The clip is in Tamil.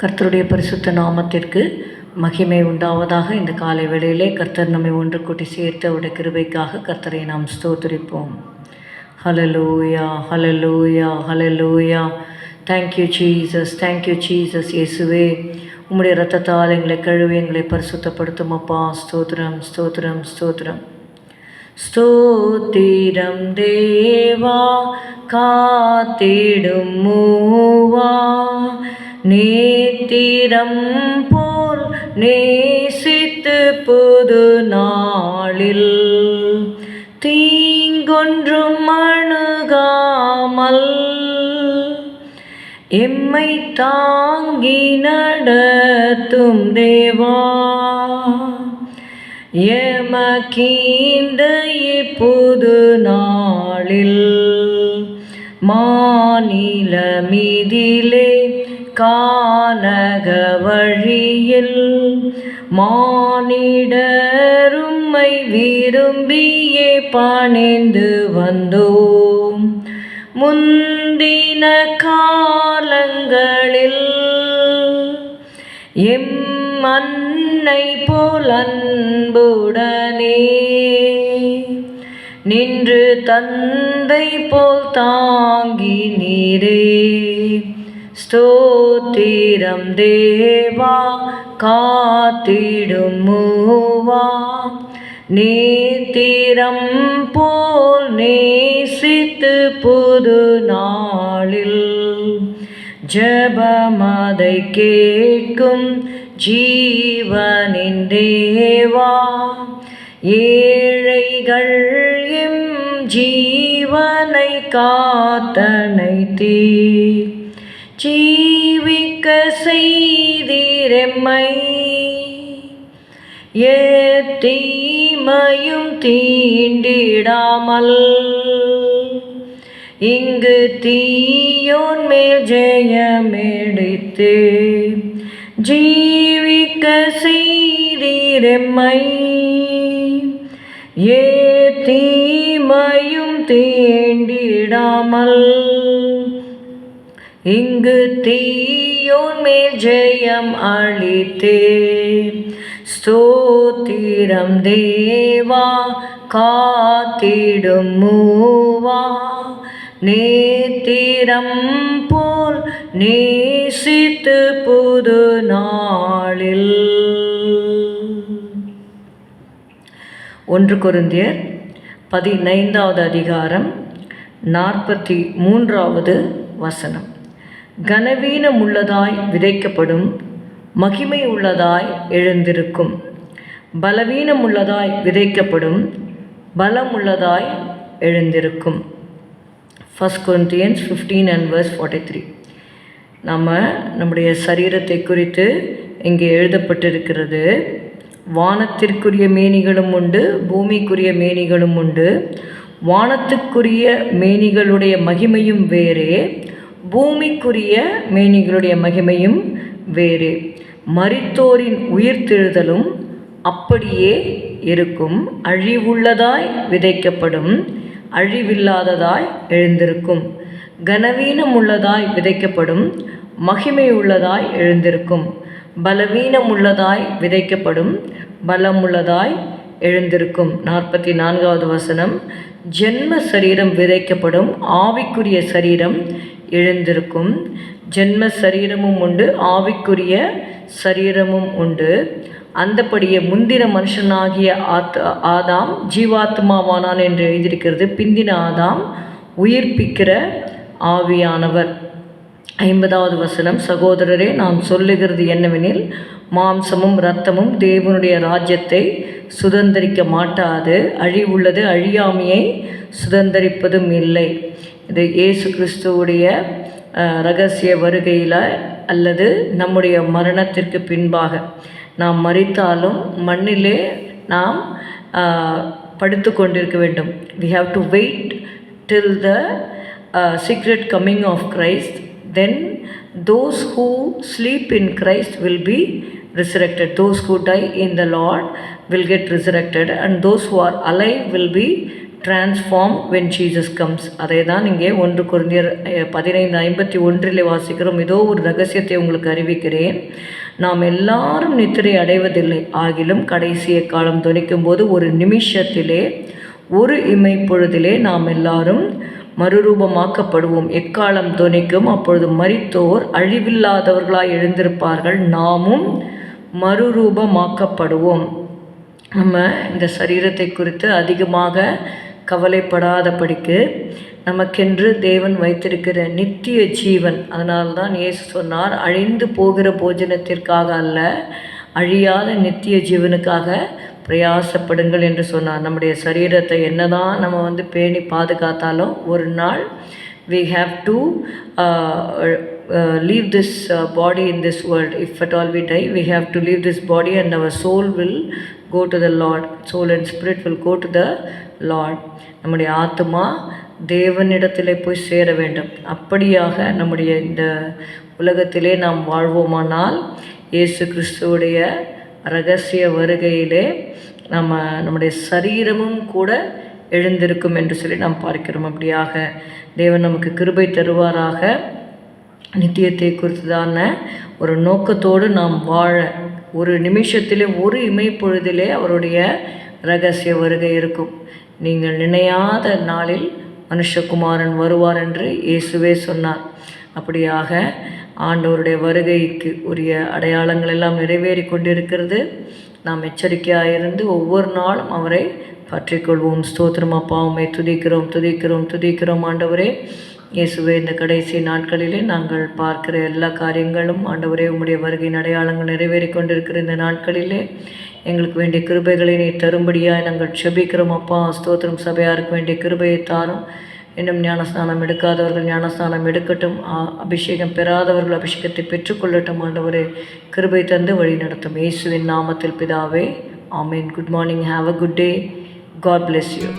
கர்த்தருடைய பரிசுத்த நாமத்திற்கு மகிமை உண்டாவதாக இந்த காலை வேளையிலே கர்த்தர் நம்மை ஒன்று கூட்டி சேர்த்து அவருடைய கிருபைக்காக கர்த்தரை நாம் ஸ்தோத்திரிப்போம். Hallelujah hallelujah hallelujah thank you Jesus thank you Jesus இயேசுவே. உம்முடைய ரத்தத்தால் எங்களை கழுவி எங்களை பரிசுத்தப்படுத்தும் அப்பா. ஸ்தோத்திரம் ஸ்தோத்திரம் ஸ்தோத்திரம். ஸ்தோத்திரம் தேவா காத்திடும் மூவா. நேத்திரம் போல் நேசித்து புது நாளில் தீங்கொன்றும் அணுகாமல் எம்மை தாங்கி நடத்தும் தேவா. எமக்கீந்த இப்புது நாளில் மாநிலமிதிலே கானக வழியில் மானிடருமை விரும்பியே பணிந்து வந்தோம். முந்தின காலங்களில் எம் அன்னை போல் அன்புடனே நின்று தந்தை போல் தாங்கி நீரே. ஸ்தோத்திரம் தேவா காத்திடும் மூவா. நீத்திரம் போல் நேசித்து புது நாளில் ஜபமதை கேட்கும் ஜீவனின் தேவா. ஏழைகள் எம் ஜீவனை காத்தனை தீ ஜீவிக்க செய்திரெம்மை. ஏத்தீமையும் தீண்டிடாமல் இங்கு தீயோன் மேல் ஜெயமெடுத்து. ஜீவிக்க செய்திரெம்மை. ஏ தீமையும் தீண்டிடாமல் இங்கு தீயோன் மேல் ஜெயம் அளித்தே. ஸ்தோத்திரம் தேவா காத்திடும் மூவா. நேத்திரம் போல் நேசித்து புது நாளில். ஒன்று குருந்திய பதினைந்தாவது அதிகாரம் நாற்பத்தி மூன்றாவது வசனம். கனவீனமுள்ளதாய் விதைக்கப்படும் மகிமை உள்ளதாய் எழுந்திருக்கும். பலவீனம் உள்ளதாய் விதைக்கப்படும் பலம் உள்ளதாய் எழுந்திருக்கும். First Corinthians fifteen and verse forty three நம்ம நம்முடைய சரீரத்தை குறித்து இங்கே எழுதப்பட்டிருக்கிறது. வானத்திற்குரிய மேனிகளும் உண்டு பூமிக்குரிய மேனிகளும் உண்டு. வானத்துக்குரிய மேனிகளுடைய மகிமையும் வேறே. பூமிக்குரிய மேனிகளுடைய மகிமையும் வேறு. மரித்தோரின் உயிர்த்தெழுதலும் அப்படியே இருக்கும். அழிவுள்ளதாய் விதைக்கப்படும். அழிவில்லாததாய் எழுந்திருக்கும். கனவீனம் உள்ளதாய் விதைக்கப்படும். மகிமை உள்ளதாய் எழுந்திருக்கும். பலவீனம் உள்ளதாய் விதைக்கப்படும். பலமுள்ளதாய் எழுந்திருக்கும். நாற்பத்தி நான்காவது வசனம். ஜென்ம சரீரம் விதைக்கப்படும். ஆவிக்குரிய சரீரம் எழுந்திருக்கும். ஜென்ம சரீரமும் உண்டு ஆவிக்குரிய சரீரமும் உண்டு. அந்தபடியே முந்தின மனுஷனாகிய ஆத் ஆதாம் ஜீவாத்மாவானான் என்று எழுதியிருக்கிறது. பிந்தின ஆதாம் உயிர்ப்பிக்கிற ஆவியானவர். ஐம்பதாவது வசனம் சகோதரரே நாம் சொல்லுகிறது என்னவெனில் மாம்சமும் இரத்தமும் தேவனுடைய ராஜ்யத்தை சுதந்திரிக்க மாட்டாது. அழிவுள்ளது அழியாமையை சுதந்திரிப்பதும் இல்லை. இது இயேசு கிறிஸ்துவுடைய ரகசிய வருகையில் அல்லது நம்முடைய மரணத்திற்கு பின்பாக நாம் மறித்தாலும் மண்ணிலே நாம் படுத்து கொண்டிருக்க வேண்டும் we have to wait till the secret coming of Christ then those who sleep in Christ will be resurrected. Those who die in the Lord will get resurrected, and those who are alive will be transform when Jesus comes அதை தான் இங்கே ஒன்று குருந்தியர் பதினைந்து ஐம்பத்தி ஒன்றிலே வாசிக்கிறோம். இதோ ஒரு ரகசியத்தை உங்களுக்கு அறிவிக்கிறேன். நாம் எல்லாரும் நித்திரை அடைவதில்லை. ஆகிலும் கடைசிய காலம் துணிக்கும் போது ஒரு நிமிஷத்திலே ஒரு இமை பொழுதிலே நாம் எல்லாரும் மறுரூபமாக்கப்படுவோம். எக்காலம் துணிக்கும் அப்பொழுது மறித்தோர் அழிவில்லாதவர்களாய் எழுந்திருப்பார்கள். நாமும் மறுரூபமாக்கப்படுவோம். நம்ம இந்த சரீரத்தை குறித்து அதிகமாக கவலைப்படாதபடிக்கு நமக்கென்று தேவன் வைத்திருக்கிற நித்திய ஜீவன். அதனால்தான் இயேசு சொன்னார் அழிந்து போகிற போஜனத்திற்காக அல்ல அழியாத நித்திய ஜீவனுக்காக பிரயாசப்படுங்கள் என்று சொன்னார். நம்முடைய சரீரத்தை என்னதான் நம்ம வந்து பேணி பாதுகாத்தாலும் ஒரு நாள் we have to Uh, leave this body body in this world. If at all we die we have to leave this body and our soul will go to the lord. Soul and spirit will go to the lord. நம்முடைய ஆத்மா தேவனிடத்திலே போய் சேர வேண்டும். அப்படியாக நம்முடைய இந்த உலகத்திலே நாம் வாழ்வோமானால் இயேசு கிறிஸ்துவுடைய ரகசிய வருகையிலே நம்ம நம்முடைய சரீரமும் கூட எழுந்திருக்கும் என்று சொல்லி நாம் பார்க்கிறோம். அப்படியாக தேவன் நமக்கு கிருபை தருவாராக. நித்தியத்தை குறித்ததான ஒரு நோக்கத்தோடு நாம் வாழ ஒரு நிமிஷத்திலே ஒரு இமைப்பொழுதிலே அவருடைய ரகசிய வருகை இருக்கும். நீங்கள் நினையாத நாளில் மனுஷகுமாரன் வருவார் என்று இயேசுவே சொன்னார். அப்படியாக ஆண்டவருடைய வருகைக்கு உரிய அடையாளங்கள் எல்லாம் நிறைவேறி கொண்டிருக்கிறது. நாம் எச்சரிக்கையாக இருந்து ஒவ்வொரு நாளும் அவரை பற்றிக்கொள்வோம் ஸ்தோத்திரம் அப்பாவுமே துதிக்கிறோம் துதிக்கிறோம் துதிக்கிறோம் ஆண்டவரே. இயேசுவே இந்த கடைசி நாட்களிலே நாங்கள் பார்க்கிற எல்லா காரியங்களும் ஆண்டவரே உம்முடைய வருகையின் அடையாளங்கள் நிறைவேறி கொண்டிருக்கிற இந்த நாட்களிலே எங்களுக்கு வேண்டிய கிருபைகளை நீ தரும்படியாக நாங்கள் செபிக்கிறோம். அப்பா ஸ்தோத்திரம். சபையாருக்கு வேண்டிய கிருபையை தாரும். இன்னும் ஞானஸ்நானம் எடுக்காதவர்கள் ஞானஸ்நானம் எடுக்கட்டும். அபிஷேகம் பெறாதவர்கள் அபிஷேகத்தை பெற்றுக்கொள்ளட்டும். ஆண்டவரே கிருபை தந்து வழி நடத்தும். இயேசுவின் நாமத்தில் பிதாவே ஆமீன். Good morning. Have a good day. God bless you.